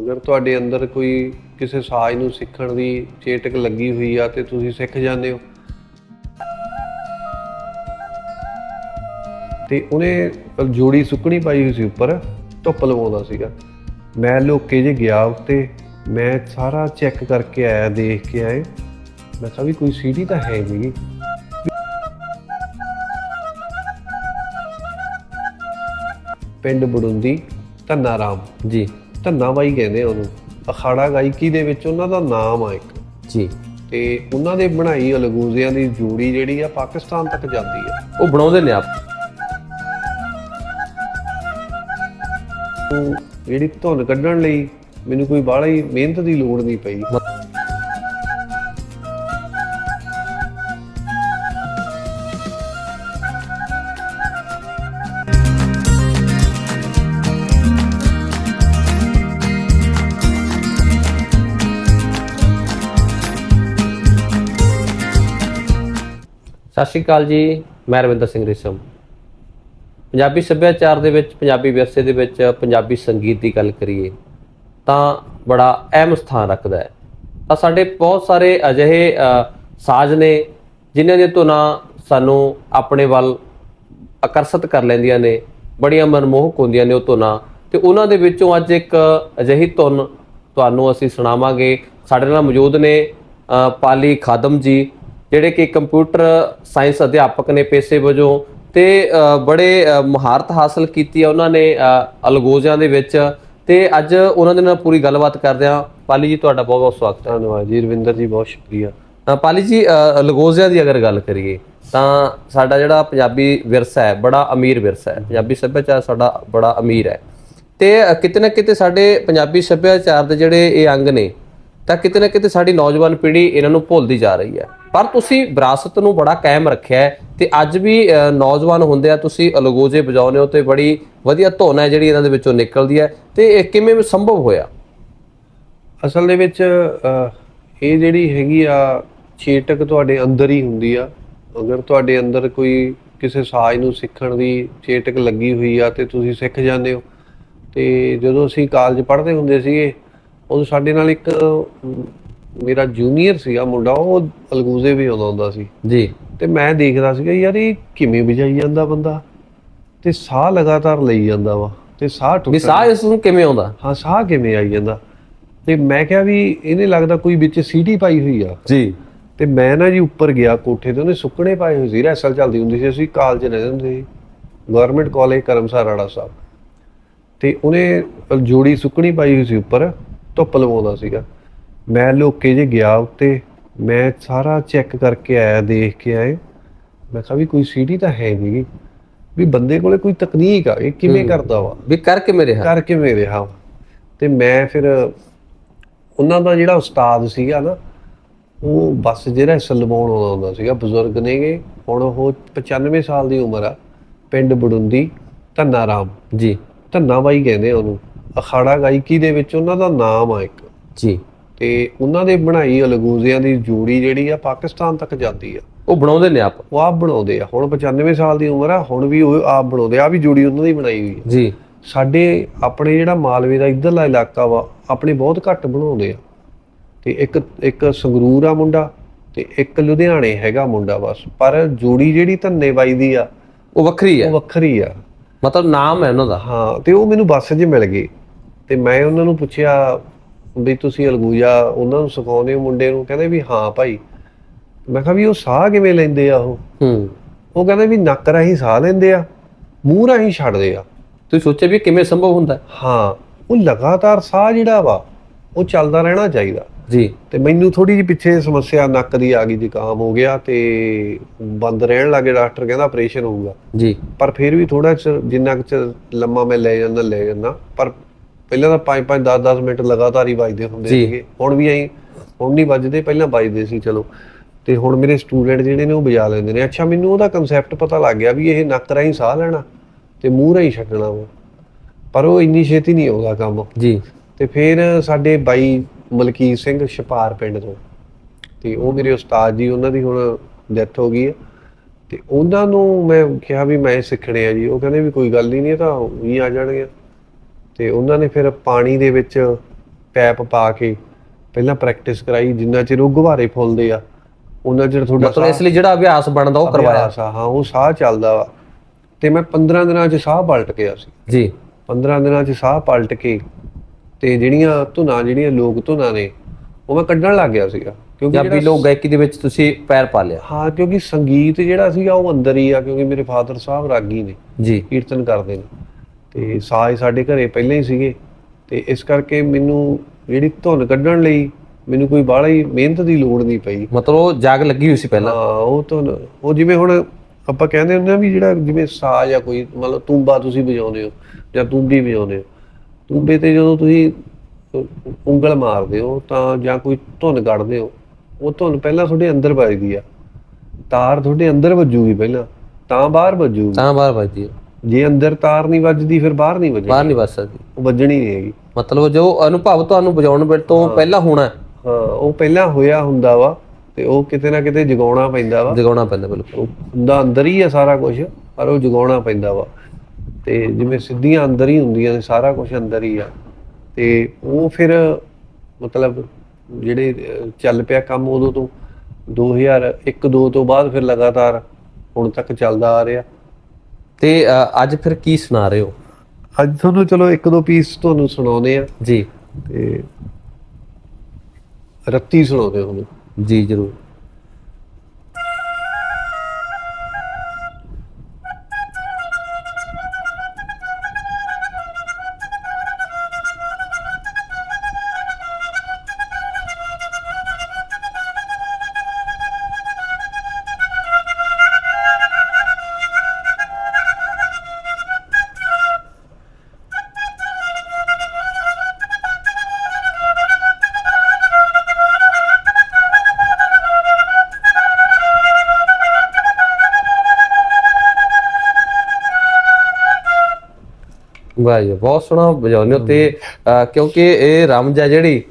ਅਗਰ ਤੁਹਾਡੇ ਅੰਦਰ ਕੋਈ ਕਿਸੇ ਸਾਜ਼ ਨੂੰ ਸਿੱਖਣ ਦੀ ਚੇਟਕ ਲੱਗੀ ਹੋਈ ਆ ਤੇ ਤੁਸੀਂ ਸਿੱਖ ਜਾਂਦੇ ਹੋ। ਤੇ ਉਹਨੇ ਜੋੜੀ ਸੁੱਕਣੀ ਪਾਈ ਹੋਈ ਸੀ ਉੱਪਰ, ਧੁੱਪ ਲਵਾਉਂਦਾ ਸੀਗਾ। ਮੈਂ ਲੋਕੇ ਜੇ ਗਿਆ ਉੱਤੇ, ਮੈਂ ਸਾਰਾ ਚੈੱਕ ਕਰਕੇ ਆਇਆ, ਦੇਖ ਕੇ ਆਏ। ਮੈਂ ਕਿਹਾ ਵੀ ਕੋਈ ਸੀਟੀ ਤਾਂ ਹੈ ਨਹੀਂ। ਪਿੰਡ ਬੜੁੰਦੀ ਧੰਨਾਰਾਮ। ਜੀ। ਧੰਨਾ ਬਾਈ ਕਹਿੰਦੇ ਆ ਉਹਨੂੰ। ਅਖਾੜਾ ਗਾਇਕੀ ਦੇ ਵਿੱਚ ਉਹਨਾਂ ਦਾ ਨਾਮ ਆ ਇੱਕ। ਜੀ। ਤੇ ਉਹਨਾਂ ਦੇ ਬਣਾਈ ਅਲਗੂਜ਼ਿਆਂ ਦੀ ਜੋੜੀ ਜਿਹੜੀ ਆ ਪਾਕਿਸਤਾਨ ਤੱਕ ਜਾਂਦੀ ਆ। ਉਹ ਬਣਾਉਂਦੇ ਨੇ ਆਪ। ਉਹ ਜਿਹੜੀ ਧੁਨ ਕੱਢਣ ਲਈ ਮੈਨੂੰ ਕੋਈ ਬਾਹਲਾ ਹੀ ਮਿਹਨਤ ਦੀ ਲੋੜ ਨਹੀਂ ਪਈ। ਸਤਿ ਸ਼੍ਰੀ ਅਕਾਲ ਜੀ, ਮੈਂ ਰਵਿੰਦਰ ਸਿੰਘ ਰਿਸ਼ਮ। ਪੰਜਾਬੀ ਸੱਭਿਆਚਾਰ ਦੇ ਵਿੱਚ, ਪੰਜਾਬੀ ਵਿਰਸੇ ਦੇ ਵਿੱਚ, ਪੰਜਾਬੀ ਸੰਗੀਤ ਦੀ ਗੱਲ ਕਰੀਏ, ਤਾਂ ਬੜਾ ਅਹਿਮ ਸਥਾਨ ਰੱਖਦਾ ਹੈ। ਤਾਂ ਸਾਡੇ ਬਹੁਤ ਸਾਰੇ ਅਜਿਹੇ ਸਾਜ਼ ਨੇ, ਜਿਨ੍ਹਾਂ ਦੀਆਂ ਧੁਨਾਂ ਸਾਨੂੰ ਆਪਣੇ ਵੱਲ ਆਕਰਸ਼ਿਤ ਕਰ ਲੈਂਦੀਆਂ ਨੇ, ਬੜੀਆਂ ਮਨਮੋਹਕ ਹੁੰਦੀਆਂ ਨੇ ਉਹ ਧੁਨਾਂ। ਤੇ ਉਹਨਾਂ ਦੇ ਵਿੱਚੋਂ ਅੱਜ ਇੱਕ ਅਜਿਹੀ ਧੁਨ ਤੁਹਾਨੂੰ ਅਸੀਂ ਸੁਣਾਵਾਂਗੇ। ਸਾਡੇ ਨਾਲ ਮੌਜੂਦ ਨੇ ਪਾਲੀ ਖਾਦਮ ਜੀ। ਜਿਹੜੇ ਕਿ ਕੰਪਿਊਟਰ ਸਾਇੰਸ ਅਧਿਆਪਕ ਨੇ ਪੇਸ਼ੇ ਵਜੋਂ ਤੇ ਬੜੇ ਮਹਾਰਤ ਹਾਸਲ ਕੀਤੀ ਹੈ ਉਹਨਾਂ ਨੇ ਅ, ਅਲਗੋਜ਼ਾਂ ਦੇ ਵਿੱਚ। ਤੇ ਅੱਜ ਉਹਨਾਂ ਦੇ ਨਾਲ ਪੂਰੀ ਗੱਲਬਾਤ ਕਰਦੇ ਹਾਂ। ਪਾਲੀ ਜੀ ਤੁਹਾਡਾ ਬਹੁਤ ਬਹੁਤ ਸਵਾਗਤ ਹੈ। ਧੰਨਵਾਦ ਜੀ ਰਵਿੰਦਰ ਜੀ ਬਹੁਤ ਸ਼ੁਕਰੀਆ। ਪਾਲੀ ਜੀ ਅ, ਲਗੋਜ਼ਿਆਂ ਦੀ ਅਗਰ ਗੱਲ ਕਰੀਏ ਤਾਂ ਸਾਡਾ ਜਿਹੜਾ ਪੰਜਾਬੀ ਵਿਰਸਾ ਹੈ ਬੜਾ ਅਮੀਰ ਵਿਰਸਾ ਹੈ। ਪੰਜਾਬੀ ਸੱਭਿਆਚਾਰ ਸਾਡਾ ਬੜਾ ਅਮੀਰ ਹੈ। ਤੇ ਕਿਤੇ ਨਾ ਕਿਤੇ ਸਾਡੇ ਪੰਜਾਬੀ ਸੱਭਿਆਚਾਰ ਦੇ ਜਿਹੜੇ ਇਹ ਅੰਗ ਨੇ ਤਾਂ ਕਿਤੇ ਨਾ ਕਿਤੇ ਸਾਡੀ ਨੌਜਵਾਨ ਪੀੜ੍ਹੀ ਇਹਨਾਂ ਨੂੰ ਭੁੱਲਦੀ ਜਾ ਰਹੀ ਹੈ। ਪਰ ਤੁਸੀਂ ਵਿਰਾਸਤ ਨੂੰ ਬੜਾ ਕਾਇਮ ਰੱਖਿਆ ਹੈ ਤੇ ਅੱਜ ਵੀ ਅ, ਨੌਜਵਾਨ ਹੁੰਦੇ ਆ ਤੁਸੀਂ ਅਲਗੋਜੇ ਵਜਾਉਂਦੇ ਹੋ ਤੇ ਬੜੀ ਵਧੀਆ ਧੁਨ ਹੈ ਜਿਹੜੀ ਇਹਨਾਂ ਦੇ ਵਿੱਚੋਂ ਨਿਕਲਦੀ ਹੈ। ਤੇ ਇਹ ਕਿਵੇਂ ਸੰਭਵ ਹੋਇਆ? ਅਸਲ ਦੇ ਵਿੱਚ ਇਹ ਜਿਹੜੀ ਹੈਗੀ ਆ ਚੇਟਕ ਤੁਹਾਡੇ ਅੰਦਰ ਹੀ ਹੁੰਦੀ ਆ। ਅਗਰ ਤੁਹਾਡੇ ਅੰਦਰ ਕੋਈ ਕਿਸੇ ਸਾਜ਼ ਨੂੰ ਸਿੱਖਣ ਦੀ ਚੇਟਕ ਲੱਗੀ ਹੋਈ ਆ ਤੇ ਤੁਸੀਂ ਸਿੱਖ ਜਾਂਦੇ ਹੋ। ਤੇ ਜਦੋਂ ਅਸੀਂ ਕਾਲਜ ਪੜ੍ਹਦੇ ਹੁੰਦੇ ਸੀਗੇ ਉਦੋਂ ਸਾਡੇ ਨਾਲ ਇੱਕ ਮੇਰਾ ਜੂਨੀਅਰ ਸੀਗਾ ਮੁੰਡਾ ਉਹ ਅਲਗੂਜ਼ੇ ਵੀ ਆਉਂਦਾ ਹੁੰਦਾ ਸੀ। ਜੀ। ਤੇ ਮੈਂ ਦੇਖਦਾ ਸੀਗਾ ਯਾਰ ਇਹ ਕਿਵੇਂ ਵਜਾਈ ਜਾਂਦਾ ਬੰਦਾ? ਤੇ ਸਾਹ ਲਗਾਤਾਰ ਲਈ ਜਾਂਦਾ ਵਾ ਤੇ ਸਾਹ ਵੀ ਟੁੱਟ ਸਾਹ ਇਸ ਨੂੰ ਕਿਵੇਂ ਆਉਂਦਾ? ਹਾਂ ਸਾਹ ਕਿਵੇਂ ਆਈ ਜਾਂਦਾ? ਤੇ ਮੈਂ ਕਿਹਾ ਵੀ ਇਹਨੇ ਲੱਗਦਾ ਕੋਈ ਵਿੱਚ ਸੀਟੀ ਪਾਈ ਹੋਈ ਆ। ਜੀ। ਤੇ ਮੈਂ ਨਾ ਜੀ ਉੱਪਰ ਗਿਆ ਕੋਠੇ ਤੇ ਉਹਨੇ ਸੁੱਕਣੇ ਪਾਏ ਹੋਏ ਸੀ ਰੈਸਲ ਚੱਲਦੀ ਹੁੰਦੀ ਸੀ ਅਸੀਂ ਕਾਲਜ ਰਹਿੰਦੇ ਹੁੰਦੇ ਸੀ ਗਵਰਨਮੈਂਟ ਕਾਲਜ ਕਰਮਸਰ ਰਾੜਾ ਸਾਹਿਬ। ਤੇ ਉਹਨੇ ਜੋੜੀ ਸੁੱਕਣੀ ਪਾਈ ਹੋਈ ਸੀ ਉੱਪਰ ਧੁੱਪ ਲਵਾਉਂਦਾ ਸੀਗਾ। ਮੈਂ ਲੋਕੇ ਜੇ ਗਿਆ ਉੱਤੇ ਮੈਂ ਸਾਰਾ ਚੈੱਕ ਕਰਕੇ ਆਇਆ ਦੇਖ ਕੇ ਆਏ। ਮੈਂ ਕਿਹਾ ਵੀ ਕੋਈ ਸੀਟੀ ਤਾਂ ਹੈ ਨਹੀਂ ਵੀ ਬੰਦੇ ਕੋਲੇ ਕੋਈ ਤਕਨੀਕ ਆ ਇਹ ਕਿਵੇਂ ਕਰਦਾ ਵਾ? ਵੀ ਕਰਕੇ ਮੇਰੇ ਹਾਂ ਕਰਕੇ ਮੈਂ ਰਿਹਾ ਤੇ ਮੈਂ ਫਿਰ ਉਹਨਾਂ ਦਾ ਜਿਹੜਾ ਉਸਤਾਦ ਸੀਗਾ ਨਾ ਉਹ ਬਸ ਜਿਹੜਾ ਸਲਮਾਨ ਆਉਂਦਾ ਹੁੰਦਾ ਸੀਗਾ। ਬਜ਼ੁਰਗ ਨੇਗੇ ਹੁਣ ਉਹ 95 ਸਾਲ ਦੀ ਉਮਰ ਆ। ਪਿੰਡ ਬੜੁੰਦੀ ਧੰਨਾ ਰਾਮ ਜੀ। ਧੰਨਾ ਬਾਈ ਕਹਿੰਦੇ ਉਹਨੂੰ। ਅਖਾੜਾ ਗਾਇਕੀ ਦੇ ਵਿੱਚ ਉਹਨਾਂ ਦਾ ਨਾਮ ਆ ਇੱਕ। ਜੀ। ਤੇ ਉਹਨਾਂ ਦੇ ਬਣਾਈ ਅਲਗੂਜ਼ਿਆਂ ਦੀ ਜੋੜੀ ਜਿਹੜੀ ਆ ਪਾਕਿਸਤਾਨ ਤੱਕ ਜਾਂਦੀ ਆ। ਉਹ ਬਣਾਉਂਦੇ ਨੇ ਆਪ? ਉਹ ਆਪ ਬਣਾਉਂਦੇ ਆ। ਹੁਣ 95 ਸਾਲ ਦੀ ਉਮਰ ਆ ਹੁਣ ਵੀ ਉਹ ਆਪ ਬਣਾਉਂਦੇ ਆ। ਵੀ ਜੋੜੀ ਉਹਨਾਂ ਦੀ ਬਣਾਈ ਹੋਈ ਆ। ਜੀ। ਸਾਡੇ ਆਪਣੇ ਜਿਹੜਾ ਮਾਲਵੇ ਦਾ ਇਧਰਲਾ ਇਲਾਕਾ ਵਾ ਆਪਣੇ ਬਹੁਤ ਘੱਟ ਬਣਾਉਂਦੇ ਆ। ਤੇ ਇੱਕ ਇੱਕ ਸੰਗਰੂਰ ਆ ਮੁੰਡਾ ਤੇ ਇੱਕ ਲੁਧਿਆਣੇ ਹੈਗਾ ਮੁੰਡਾ ਬਸ। ਪਰ ਜੋੜੀ ਜਿਹੜੀ ਧੰਨੇ ਬਾਈ ਦੀ ਆ ਉਹ ਵੱਖਰੀ ਉਹ ਹੈ ਵੱਖਰੀ ਆ। ਮਤਲਬ ਨਾਮ ਹੈ ਉਹਨਾਂ ਦਾ? ਹਾਂ ਤੇ ਉਹ ਮੈਨੂੰ ਬੱਸ 'ਚ ਮਿਲ ਗਏ। ਤੇ ਮੈਂ ਉਹਨਾਂ ਨੂੰ ਪੁੱਛਿਆ ਵੀ ਤੁਸੀਂ ਅਲਗੂਜਾ ਉਹਨਾਂ ਨੂੰ ਸਿਖਾਉਂਦੇ ਹੋ ਮੁੰਡੇ ਨੂੰ? ਕਹਿੰਦੇ ਵੀ ਹਾਂ ਭਾਈ। ਮੈਂ ਕਿਹਾ ਵੀ ਉਹ ਸਾਹ ਕਿਵੇਂ ਲੈਂਦੇ ਆ ਉਹ? ਹੂੰ। ਉਹ ਕਹਿੰਦੇ ਵੀ ਨੱਕ ਰਾਹੀਂ ਸਾਹ ਲੈਂਦੇ ਆ ਮੂੰਹ ਰਾਹੀਂ ਛੱਡਦੇ ਆ। ਤੁਸੀਂ ਸੋਚਿਆ ਵੀ ਕਿਵੇਂ ਸੰਭਵ ਹੁੰਦਾ? ਹੈ? ਉਹ ਲਗਾਤਾਰ ਸਾਹ ਜਿਹੜਾ ਵਾ ਉਹ ਚੱਲਦਾ ਰਹਿਣਾ ਚਾਹੀਦਾ। ਜੀ। ਤੇ ਮੈਨੂੰ ਥੋੜੀ ਜਿਹੀ ਪਿੱਛੇ ਸਮੱਸਿਆ ਨੱਕ ਦੀ ਆ ਗਈ ਜ਼ੁਕਾਮ ਹੋ ਗਿਆ ਤੇ ਬੰਦ ਰਹਿਣ ਲੱਗੇ ਡਾਕਟਰ ਕਹਿੰਦਾ ਆਪਰੇਸ਼ਨ ਹੋਊਗਾ। ਜੀ। ਪਰ ਫਿਰ ਵੀ ਥੋੜਾ ਜਿੰਨਾ ਕੁ ਚਿਰ ਲੰਮਾ ਮੈਂ ਲੈ ਜਾਂਦਾ ਲੈ ਜਾਂਦਾ। ਪਰ ਪਹਿਲਾਂ ਤਾਂ 5 5 10 10 ਮਿੰਟ ਲਗਾਤਾਰ ਹੀ ਵੱਜਦੇ ਹੁੰਦੇ ਜੀ। ਸੀਗੇ। ਹੁਣ ਵੀ ਐਂ ਹੁਣ ਨਹੀਂ ਵੱਜਦੇ ਪਹਿਲਾਂ ਵੱਜਦੇ ਸੀ ਚਲੋ। ਤੇ ਹੁਣ ਮੇਰੇ ਸਟੂਡੈਂਟ ਜਿਹੜੇ ਨੇ ਉਹ ਵਜਾ ਲੈਂਦੇ ਨੇ। ਅੱਛਾ ਮੈਨੂੰ ਉਹਦਾ ਕਨਸੈਪਟ ਪਤਾ ਲੱਗ ਗਿਆ ਵੀ ਇਹ ਨੱਕ ਰਾਹੀਂ ਸਾਹ ਲੈਣਾ ਤੇ ਮੂੰਹ ਰਾਹੀਂ ਛੱਡਣਾ ਵਾ। ਪਰ ਉਹ ਇੰਨੀ ਛੇਤੀ ਨਹੀਂ ਆਉਂਦਾ ਕੰਮ। ਜੀ। ਤੇ ਫਿਰ ਸਾਡੇ ਬਾਈ ਮਲਕੀਤ ਸਿੰਘ ਛਪਾਰ ਪਿੰਡ ਤੋਂ। ਤੇ ਉਹ ਮੇਰੇ ਉਸਤਾਦ ਜੀ ਉਹਨਾਂ ਦੀ ਹੁਣ ਡੈਥ ਹੋ ਗਈ ਹੈ। ਤੇ ਉਹਨਾਂ ਨੂੰ ਮੈਂ ਕਿਹਾ ਵੀ ਮੈਂ ਸਿੱਖਣੇ ਆ ਜੀ। ਉਹ ਕਹਿੰਦੇ ਵੀ ਕੋਈ ਗੱਲ ਹੀ ਨਹੀਂ ਇਹ ਤਾਂ ਵੀ ਆ ਜਾਣਗੇ। ਤੇ ਉਹਨਾਂ ਨੇ ਫਿਰ ਪਾਣੀ ਦੇ ਵਿੱਚ ਪੈਪ ਪਾ ਕੇ ਪਹਿਲਾਂ ਪ੍ਰੈਕਟਿਸ ਕਰਾਈ ਜਿੰਨਾ ਚਿਰ ਉਹ ਗੁਬਾਰੇ ਫੁੱਲਦੇ ਆ ਉਹਨਾਂ ਚਿਰ ਤੁਹਾਡਾ ਮਤਲਬ ਇਸ ਲਈ ਜਿਹੜਾ ਅਭਿਆਸ ਬਣਦਾ ਉਹ ਕਰਵਾਇਆ। ਆ, ਹਾਂ ਉਹ ਸਾਹ ਚੱਲਦਾ ਵਾ। ਤੇ ਮੈਂ 15 ਦਿਨਾਂ 'ਚ ਸਾਹ ਪਲਟ ਗਿਆ ਸੀ। ਜੀ। 15 ਦਿਨਾਂ 'ਚ ਸਾਹ ਪਲਟ ਕੇ ਤੇ ਜਿਹੜੀਆਂ ਧੁਨਾਂ ਜਿਹੜੀਆਂ ਲੋਕ ਧੁਨਾਂ ਨੇ ਉਹ ਮੈਂ ਕੱਢਣ ਲੱਗ ਗਿਆ ਸੀਗਾ। ਕਿਉਂਕਿ ਪੰਜਾਬੀ ਲੋਕ ਗਾਇਕੀ ਦੇ ਵਿੱਚ ਤੁਸੀਂ ਪੈਰ ਪਾ ਲਿਆ। ਹਾਂ ਕਿਉਂਕਿ ਸੰਗੀਤ ਜਿਹੜਾ ਸੀਗਾ ਉਹ ਅੰਦਰ ਹੀ ਆ ਕਿਉਂਕਿ ਮੇਰੇ ਫਾਦਰ ਸਾਹਿਬ ਰਾਗੀ ਨੇ ਜੀ। ਕੀਰਤਨ ਕਰਦੇ ਨੇ। ਤੇ ਸਾਜ਼ ਸਾਡੇ ਘਰੇ ਪਹਿਲਾਂ ਹੀ ਸੀਗੇ। ਤੇ ਇਸ ਕਰਕੇ ਮੈਨੂੰ ਜਿਹੜੀ ਧੁਨ ਕੱਢਣ ਲਈ ਮੈਨੂੰ ਕੋਈ ਬਾਹਲਾ ਹੀ ਮਿਹਨਤ ਦੀ ਲੋੜ ਨਹੀਂ ਪਈ। ਮਤਲਬ ਉਹ ਜਾਗ ਲੱਗੀ ਹੋਈ ਸੀ ਪਹਿਲਾਂ? ਹਾਂ ਉਹ ਧੁਨ ਉਹ ਜਿਵੇਂ ਹੁਣ ਆਪਾਂ ਕਹਿੰਦੇ ਹੁੰਦੇ ਆ ਵੀ ਜਿਹੜਾ ਜਿਵੇਂ ਸਾਜ਼ ਆ ਕੋਈ ਮੰਨ ਲਓ ਤੂੰਬਾ ਤੁਸੀਂ ਵਜਾਉਂਦੇ ਹੋ ਜਾਂ ਤੂੰਬੀ ਵਜਾਉਂਦੇ ਹੋ ਤੂੰਬੇ ਤੇ ਜਦੋਂ ਤੁਸੀਂ ਉਂਗਲ ਮਾਰਦੇ ਹੋ ਤਾਂ ਜਾਂ ਕੋਈ ਧੁਨ ਕੱਢਦੇ ਹੋ ਉਹ ਧੁਨ ਪਹਿਲਾਂ ਤੁਹਾਡੇ ਅੰਦਰ ਵੱਜਦੀ ਆ। ਤਾਰ ਤੁਹਾਡੇ ਅੰਦਰ ਵੱਜੂਗੀ ਪਹਿਲਾਂ ਤਾਂ ਬਾਹਰ ਵੱਜੂਗੀ। ਤਾਂ ਬਾਹਰ ਵੱਜਦੀ ਹੈ ਜੇ ਅੰਦਰ ਤਾਰ ਨਹੀਂ ਵੱਜਦੀ ਫਿਰ ਬਾਹਰ ਨਹੀਂ ਵੱਜਣੀ। ਬਾਹਰ ਨਹੀਂ ਵੱਜ ਸਕਦੀ। ਉਹ ਵੱਜਣੀ ਨਹੀਂ ਹੈਗੀ। ਮਤਲਬ ਜੋ ਅਨੁਭਵ ਤੁਹਾਨੂੰ ਵਜਾਉਣ ਵੇਲੇ ਤੋਂ ਪਹਿਲਾਂ ਹੋਣਾ ਹੈ, ਹਾਂ ਉਹ ਪਹਿਲਾਂ ਹੋਇਆ ਹੁੰਦਾ ਵਾ ਤੇ ਉਹ ਕਿਤੇ ਨਾ ਕਿਤੇ ਜਗਾਉਣਾ ਪੈਂਦਾ ਵਾ। ਜਗਾਉਣਾ ਪੈਂਦਾ ਬਿਲਕੁਲ। ਉਹ ਹੁੰਦਾ ਅੰਦਰ ਹੀ ਆ ਸਾਰਾ ਕੁਝ ਪਰ ਉਹ ਜਗਾਉਣਾ ਪੈਂਦਾ ਵਾ। ਤੇ ਜਿਵੇਂ ਸਿੱਧੀਆਂ ਅੰਦਰ ਹੀ ਹੁੰਦੀਆਂ ਨੇ ਸਾਰਾ ਕੁਝ ਅੰਦਰ ਹੀ ਆ। ਤੇ ਉਹ ਫਿਰ ਮਤਲਬ ਜਿਹੜੇ ਅਹ, ਚੱਲ ਪਿਆ ਕੰਮ ਉਦੋਂ ਤੋਂ 2001 2 ਤੋਂ ਬਾਅਦ ਫਿਰ ਲਗਾਤਾਰ ਹੁਣ ਤੱਕ ਚੱਲਦਾ ਆ ਰਿਹਾ। ਤੇ ਅ, ਅੱਜ ਫਿਰ ਕੀ ਸੁਣਾ ਰਹੇ ਹੋ? ਅੱਜ ਤੁਹਾਨੂੰ ਚਲੋ ਇੱਕ ਦੋ ਪੀਸ ਤੁਹਾਨੂੰ ਸੁਣਾਉਨੇ ਆ ਜੀ। ਤੇ ਰੱਤੀ ਸੁਣਾਉਂਦੇ ਹੁਣ ਜੀ ਜਰੂਰ। ਵਾਹ ਜੀ ਬਹੁਤ ਸੋਹਣਾ ਵਜਾਉਂਦੇ ਹੋ ਤੇ ਕਿਉਂਕਿ ਇਹ ਰਮਜ ਹੈ ਜਿਹੜੀ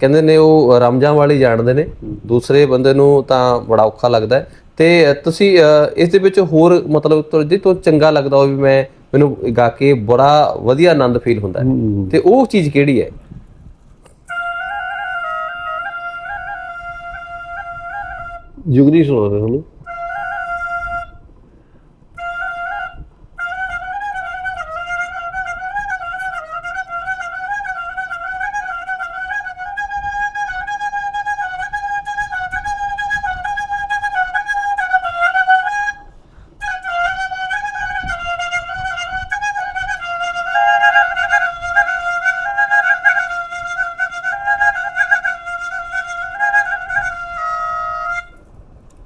ਕਹਿੰਦੇ ਨੇ ਉਹ ਰਮਜਾਂ ਵਾਲੀ ਜਾਣਦੇ ਨੇ। ਦੂਸਰੇ ਬੰਦੇ ਨੂੰ ਤਾਂ ਬੜਾ ਔਖਾ ਲੱਗਦਾ ਹੈ। ਤੇ ਤੁਸੀਂ ਇਸ ਦੇ ਵਿੱਚ ਹੋਰ ਮਤਲਬ ਜੇ ਤੋਂ ਚੰਗਾ ਲੱਗਦਾ ਹੋਵੇ ਵੀ ਮੈਂ ਮੈਨੂੰ ਗਾ ਕੇ ਬੜਾ ਵਧੀਆ ਆਨੰਦ ਫੀਲ ਹੁੰਦਾ ਹੈ। ਤੇ ਉਹ ਚੀਜ਼ ਕਿਹੜੀ ਹੈ? ਜੁਗਨੀ ਸੁਣਾਉਂਦੇ ਤੁਹਾਨੂੰ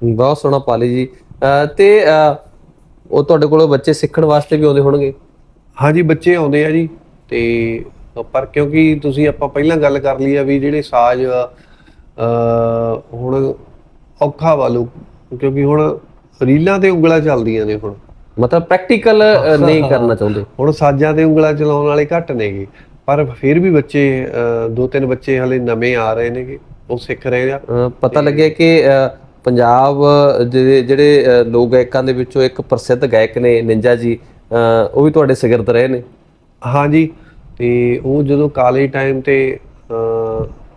ਬਹੁਤ ਸੋਹਣਾ ਪਾਲੀ ਜੀ। ਤੇ ਉਹ ਤੁਹਾਡੇ ਕੋਲ ਬੱਚੇ ਸਿੱਖਣ ਵਾਸਤੇ ਵੀ ਆਉਂਦੇ ਹੋਣਗੇ? ਹਾਂਜੀ ਬੱਚੇ ਆਉਂਦੇ ਆ ਜੀ। ਤੇ ਪਰ ਕਿਉਂਕਿ ਤੁਸੀਂ ਆਪਾਂ ਪਹਿਲਾਂ ਗੱਲ ਕਰ ਲਈ ਆ ਵੀ ਜਿਹੜੇ ਸਾਜ਼ ਹੁਣ ਔਖਾ ਵਾਲੂ ਕਿਉਂਕਿ ਹੁਣ ਰੀਲਾਂ ਤੇ ਉਂਗਲਾਂ ਚੱਲਦੀਆਂ ਨੇ ਹੁਣ। ਮਤਲਬ ਪ੍ਰੈਕਟੀਕਲ ਨਹੀਂ ਕਰਨਾ ਚਾਹੁੰਦੇ। ਹੁਣ ਸਾਜ਼ਾਂ ਤੇ ਉਂਗਲਾਂ ਚਲਾਉਣ ਵਾਲੇ ਘੱਟ ਨੇਗੇ। ਪਰ ਫਿਰ ਵੀ ਬੱਚੇ ਦੋ ਤਿੰਨ ਬੱਚੇ ਹਲੇ ਨਵੇਂ ਆ ਰਹੇ ਨੇਗੇ। ਉਹ ਸਿੱਖ ਰਹੇ ਆ। ਪਤਾ ਲੱਗਿਆ ਕਿ ਪੰਜਾਬ ਦੇ ਜਿਹੜੇ ਲੋਕ ਗਾਇਕਾਂ ਦੇ ਵਿੱਚੋਂ ਇੱਕ ਪ੍ਰਸਿੱਧ ਗਾਇਕ ਨੇ ਨਿੰਜਾ ਜੀ ਉਹ ਵੀ ਤੁਹਾਡੇ ਸ਼ਾਗਿਰਦ ਰਹੇ ਨੇ ਹਾਂਜੀ ਤੇ ਉਹ ਜਦੋਂ ਕਾਲਜ ਟਾਈਮ ਤੇ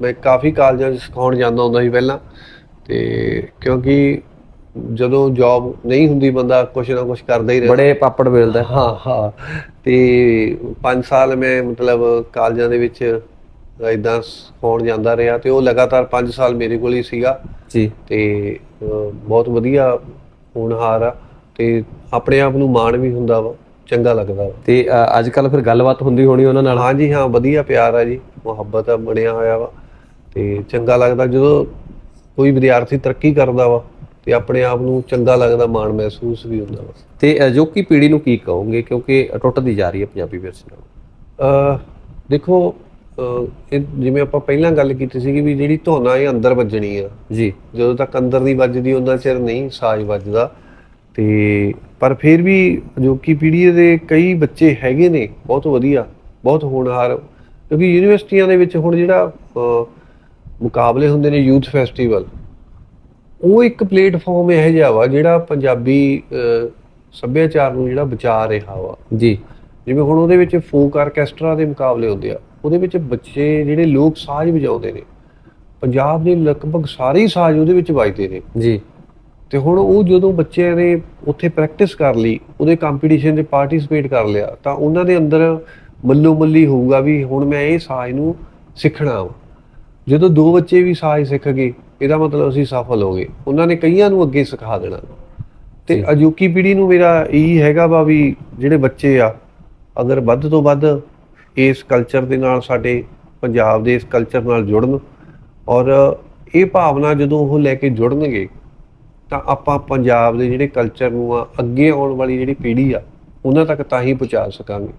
ਮੈਂ ਕਾਫੀ ਕਾਲਜਾਂ 'ਚ ਸਿਖਾਉਣ ਜਾਂਦਾ ਹੁੰਦਾ ਸੀ ਪਹਿਲਾਂ ਤੇ ਕਿਉਂਕਿ ਜਦੋਂ ਜੌਬ ਨਹੀਂ ਹੁੰਦੀ ਬੰਦਾ ਕੁਛ ਨਾ ਕੁਛ ਕਰਦਾ ਹੀ ਰਹਿੰਦਾ ਬੜੇ ਪਾਪੜ ਵੇਲਦਾ। ਹਾਂ ਹਾਂ ਤੇ 5 ਸਾਲ ਮੈਂ ਮਤਲਬ ਕਾਲਜਾਂ ਦੇ ਵਿੱਚ ਇਦਾਂ ਸਿਖਾਉਣ ਜਾਂਦਾ ਰਿਹਾ ਤੇ ਉਹ ਲਗਾਤਾਰ 5 ਸਾਲ ਮੇਰੇ ਕੋਲ ਹੀ ਸੀਗਾ। ਜੀ। ਤੇ ਅਹ, ਬਹੁਤ ਵਧੀਆ ਹੋਣਹਾਰ ਆ ਤੇ ਆਪਣੇ ਆਪ ਨੂੰ ਮਾਣ ਵੀ ਹੁੰਦਾ ਵਾ ਚੰਗਾ ਲੱਗਦਾ ਵਾ। ਤੇ ਅ, ਅੱਜ ਕੱਲ ਫਿਰ ਗੱਲਬਾਤ ਹੁੰਦੀ ਹੋਣੀ ਉਹਨਾਂ ਨਾਲ? ਹਾਂਜੀ ਹਾਂ ਵਧੀਆ ਪਿਆਰ ਆ ਜੀ ਮੁਹੱਬਤ ਆ ਬਣਿਆ ਹੋਇਆ ਵਾ ਤੇ ਚੰਗਾ ਲੱਗਦਾ ਜਦੋਂ ਕੋਈ ਵਿਦਿਆਰਥੀ ਤਰੱਕੀ ਕਰਦਾ ਵਾ ਤੇ ਆਪਣੇ ਆਪ ਨੂੰ ਚੰਗਾ ਲੱਗਦਾ ਮਾਣ ਮਹਿਸੂਸ ਵੀ ਹੁੰਦਾ ਵਾ। ਤੇ ਅਜੋਕੀ ਪੀੜ੍ਹੀ ਨੂੰ ਕੀ ਕਹੋਗੇ ਕਿਉਂਕਿ ਟੁੱਟਦੀ ਜਾ ਰਹੀ ਹੈ ਪੰਜਾਬੀ ਵਿਰਸੇ ਨਾਲ? ਅਹ ਦੇਖੋ ਇਹ ਜਿਵੇਂ ਆਪਾਂ ਪਹਿਲਾਂ ਗੱਲ ਕੀਤੀ ਸੀਗੀ ਵੀ ਜਿਹੜੀ ਧੁਨ ਆ ਇਹ ਅੰਦਰ ਵੱਜਣੀ ਆ। ਜੀ। ਜਦੋਂ ਤੱਕ ਅੰਦਰ ਨਹੀਂ ਵੱਜਦੀ ਉਹਨਾਂ ਚਿਰ ਨਹੀਂ ਸਾਜ਼ ਵੱਜਦਾ। ਤੇ ਪਰ ਫਿਰ ਵੀ ਅਜੋਕੀ ਪੀੜ੍ਹੀ ਦੇ ਕਈ ਬੱਚੇ ਹੈਗੇ ਨੇ ਬਹੁਤ ਵਧੀਆ ਬਹੁਤ ਹੋਣਹਾਰ। ਕਿਉਂਕਿ ਯੂਨੀਵਰਸਿਟੀਆਂ ਦੇ ਵਿੱਚ ਹੁਣ ਜਿਹੜਾ ਮੁਕਾਬਲੇ ਹੁੰਦੇ ਨੇ ਯੂਥ ਫੈਸਟੀਵਲ ਉਹ ਇੱਕ ਪਲੇਟਫਾਰਮ ਇਹੋ ਜਿਹਾ ਵਾ ਜਿਹੜਾ ਪੰਜਾਬੀ ਸੱਭਿਆਚਾਰ ਨੂੰ ਜਿਹੜਾ ਬਚਾ ਰਿਹਾ ਵਾ। ਜੀ। ਜਿਵੇਂ ਹੁਣ ਉਹਦੇ ਵਿੱਚ ਫੋਕ ਆਰਕੈਸਟਰਾ ਦੇ ਮੁਕਾਬਲੇ ਹੁੰਦੇ ਆ। ਉਹਦੇ ਵਿੱਚ ਬੱਚੇ ਜਿਹੜੇ ਲੋਕ ਸਾਜ਼ ਵਜਾਉਂਦੇ ਨੇ ਪੰਜਾਬ ਦੇ ਲਗਭਗ ਸਾਰੇ ਹੀ ਸਾਜ਼ ਉਹਦੇ ਵਿੱਚ ਵੱਜਦੇ ਨੇ। ਜੀ। ਤੇ ਹੁਣ ਉਹ ਜਦੋਂ ਬੱਚਿਆਂ ਨੇ ਉੱਥੇ ਪ੍ਰੈਕਟਿਸ ਕਰ ਲਈ ਉਹਦੇ ਕੰਪੀਟੀਸ਼ਨ 'ਚ ਪਾਰਟਿਸਿਪੇਟ ਕਰ ਲਿਆ ਤਾਂ ਉਹਨਾਂ ਦੇ ਅੰਦਰ ਮੱਲੋ ਮੱਲੀ ਹੋਊਗਾ ਵੀ ਹੁਣ ਮੈਂ ਇਹ ਸਾਜ਼ ਨੂੰ ਸਿੱਖਣਾ ਜਦੋਂ ਦੋ ਬੱਚੇ ਵੀ ਸਾਜ਼ ਸਿੱਖ ਗਏ ਇਹਦਾ ਮਤਲਬ ਅਸੀਂ ਸਫਲ ਹੋ ਗਏ। ਉਹਨਾਂ ਨੇ ਕਈਆਂ ਨੂੰ ਅੱਗੇ ਸਿਖਾ ਦੇਣਾ। ਤੇ ਅਜੋਕੀ ਪੀੜ੍ਹੀ ਨੂੰ ਮੇਰਾ ਇਹੀ ਹੈਗਾ ਵਾ ਵੀ ਜਿਹੜੇ ਬੱਚੇ ਆ ਅਗਰ ਵੱਧ ਤੋਂ ਵੱਧ ਇਸ ਕਲਚਰ ਦੇ ਨਾਲ ਸਾਡੇ ਪੰਜਾਬ ਦੇ ਇਸ ਕਲਚਰ ਨਾਲ ਜੁੜਨ ਔਰ ਇਹ ਭਾਵਨਾ ਜਦੋਂ ਉਹ ਲੈ ਕੇ ਜੁੜਨਗੇ ਤਾਂ ਆਪਾਂ ਪੰਜਾਬ ਦੇ ਜਿਹੜੇ ਕਲਚਰ ਨੂੰ ਆ, ਅੱਗੇ ਆਉਣ ਵਾਲੀ ਜਿਹੜੀ ਪੀੜ੍ਹੀ ਆ, ਉਹਨਾਂ ਤੱਕ ਤਾਂ ਹੀ ਪਹੁੰਚਾ ਸਕਾਂਗੇ।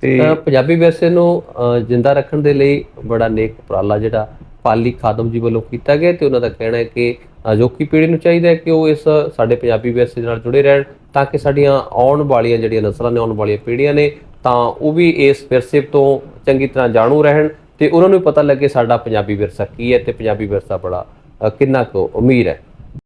ਤੇ ਪੰਜਾਬੀ ਵਿਰਸੇ ਨੂੰ ਜਿੰਦਾ ਰੱਖਣ ਦੇ ਲਈ ਬੜਾ ਨੇਕ ਉਪਰਾਲਾ ਜਿਹੜਾ ਪਾਲੀ ਖਾਦਮ ਜੀ ਵੱਲੋਂ ਕੀਤਾ ਗਿਆ ਤੇ ਉਹਨਾਂ ਦਾ ਕਹਿਣਾ ਹੈ ਕਿ ਅਜੋਕੀ ਪੀੜ੍ਹੀ ਨੂੰ ਚਾਹੀਦਾ ਹੈ ਕਿ ਉਹ ਇਸ ਸਾਡੇ ਪੰਜਾਬੀ ਵਿਰਸੇ ਦੇ ਨਾਲ ਜੁੜੇ ਰਹਿਣ ਤਾਂ ਕਿ ਸਾਡੀਆਂ ਆਉਣ ਵਾਲੀਆਂ ਜਿਹੜੀਆਂ ਨਸਲਾਂ ਨੇ, ਆਉਣ ਵਾਲੀਆਂ ਪੀੜ੍ਹੀਆਂ ਨੇ ਤਾਂ ਉਹ ਵੀ ਇਸ ਵਿਰਸੇ ਤੋਂ ਚੰਗੀ ਤਰ੍ਹਾਂ ਜਾਣੂ ਰਹਿਣ ਤੇ ਉਹਨਾਂ ਨੂੰ ਵੀ ਪਤਾ ਲੱਗੇ ਸਾਡਾ ਪੰਜਾਬੀ ਵਿਰਸਾ ਕੀ ਹੈ ਤੇ ਪੰਜਾਬੀ ਵਿਰਸਾ ਬੜਾ ਕਿੰਨਾ ਕੁ ਅਮੀਰ ਹੈ।